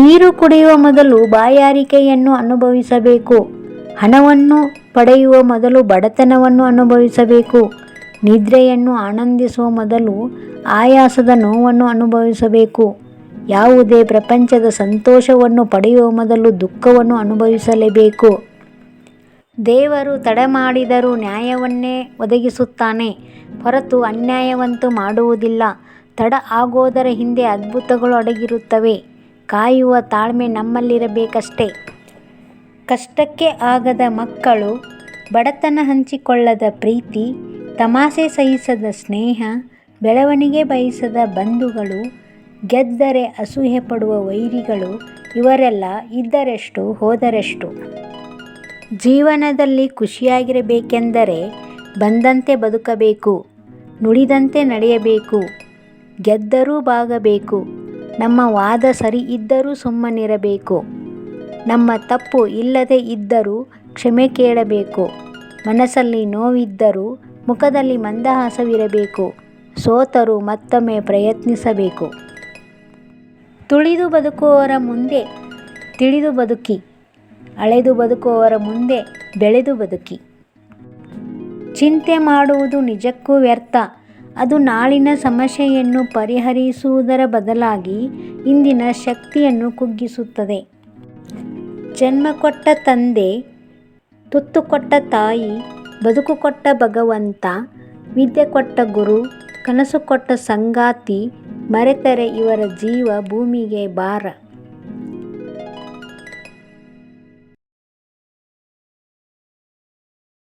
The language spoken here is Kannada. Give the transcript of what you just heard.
ನೀರು ಕುಡಿಯುವ ಮೊದಲು ಬಾಯಾರಿಕೆಯನ್ನು ಅನುಭವಿಸಬೇಕು. ಹಣವನ್ನು ಪಡೆಯುವ ಮೊದಲು ಬಡತನವನ್ನು ಅನುಭವಿಸಬೇಕು. ನಿದ್ರೆಯನ್ನು ಆನಂದಿಸುವ ಮೊದಲು ಆಯಾಸದ ನೋವನ್ನು ಅನುಭವಿಸಬೇಕು. ಯಾವುದೇ ಪ್ರಪಂಚದ ಸಂತೋಷವನ್ನು ಪಡೆಯುವ ಮೊದಲು ದುಃಖವನ್ನು ಅನುಭವಿಸಲೇಬೇಕು. ದೇವರು ತಡ ಮಾಡಿದರೂ ನ್ಯಾಯವನ್ನೇ ಒದಗಿಸುತ್ತಾನೆ. ಹೊರತು ಅನ್ಯಾಯವಂತೂ ಮಾಡುವುದಿಲ್ಲ. ತಡ ಆಗೋದರ ಹಿಂದೆ ಅದ್ಭುತಗಳು ಅಡಗಿರುತ್ತವೆ. ಕಾಯುವ ತಾಳ್ಮೆ ನಮ್ಮಲ್ಲಿರಬೇಕಷ್ಟೆ. ಕಷ್ಟಕ್ಕೆ ಆಗದ ಮಕ್ಕಳು, ಬಡತನ ಹಂಚಿಕೊಳ್ಳದ ಪ್ರೀತಿ, ತಮಾಷೆ ಸಹಿಸದ ಸ್ನೇಹ, ಬೆಳವಣಿಗೆ ಬಯಸದ ಬಂಧುಗಳು, ಗೆದ್ದರೆ ಅಸೂಯೆ ಪಡುವ ವೈರಿಗಳು ಇವರೆಲ್ಲ ಇದ್ದರೆಷ್ಟು ಹೋದರೆಷ್ಟು. ಜೀವನದಲ್ಲಿ ಖುಷಿಯಾಗಿರಬೇಕೆಂದರೆ ಬಂದಂತೆ ಬದುಕಬೇಕು, ನುಡಿದಂತೆ ನಡೆಯಬೇಕು, ಗೆದ್ದರೂ ಬಾಗಬೇಕು. ನಮ್ಮ ವಾದ ಸರಿ ಇದ್ದರೂ ಸುಮ್ಮನಿರಬೇಕು. ನಮ್ಮ ತಪ್ಪು ಇಲ್ಲದೆ ಇದ್ದರೂ ಕ್ಷಮೆ ಕೇಳಬೇಕು. ಮನಸ್ಸಲ್ಲಿ ನೋವಿದ್ದರೂ ಮುಖದಲ್ಲಿ ಮಂದಹಾಸವಿರಬೇಕು. ಸೋತರೂ ಮತ್ತೊಮ್ಮೆ ಪ್ರಯತ್ನಿಸಬೇಕು. ತುಳಿದು ಬದುಕುವವರ ಮುಂದೆ ತಿಳಿದು ಬದುಕಿ. ಅಳೆದು ಬದುಕುವವರ ಮುಂದೆ ಬೆಳೆದು ಬದುಕಿ. ಚಿಂತೆ ಮಾಡುವುದು ನಿಜಕ್ಕೂ ವ್ಯರ್ಥ. ಅದು ನಾಳಿನ ಸಮಸ್ಯೆಯನ್ನು ಪರಿಹರಿಸುವುದರ ಬದಲಾಗಿ ಇಂದಿನ ಶಕ್ತಿಯನ್ನು ಕುಗ್ಗಿಸುತ್ತದೆ. ಜನ್ಮ ಕೊಟ್ಟ ತಂದೆ, ತುತ್ತು ಕೊಟ್ಟ ತಾಯಿ, ಬದುಕು ಕೊಟ್ಟ ಭಗವಂತ, ವಿದ್ಯೆ ಕೊಟ್ಟ ಗುರು, ಕನಸು ಕೊಟ್ಟ ಸಂಗಾತಿ, ಮರೆತರೆ ಇವರ ಜೀವ ಭೂಮಿಗೆ ಭಾರ.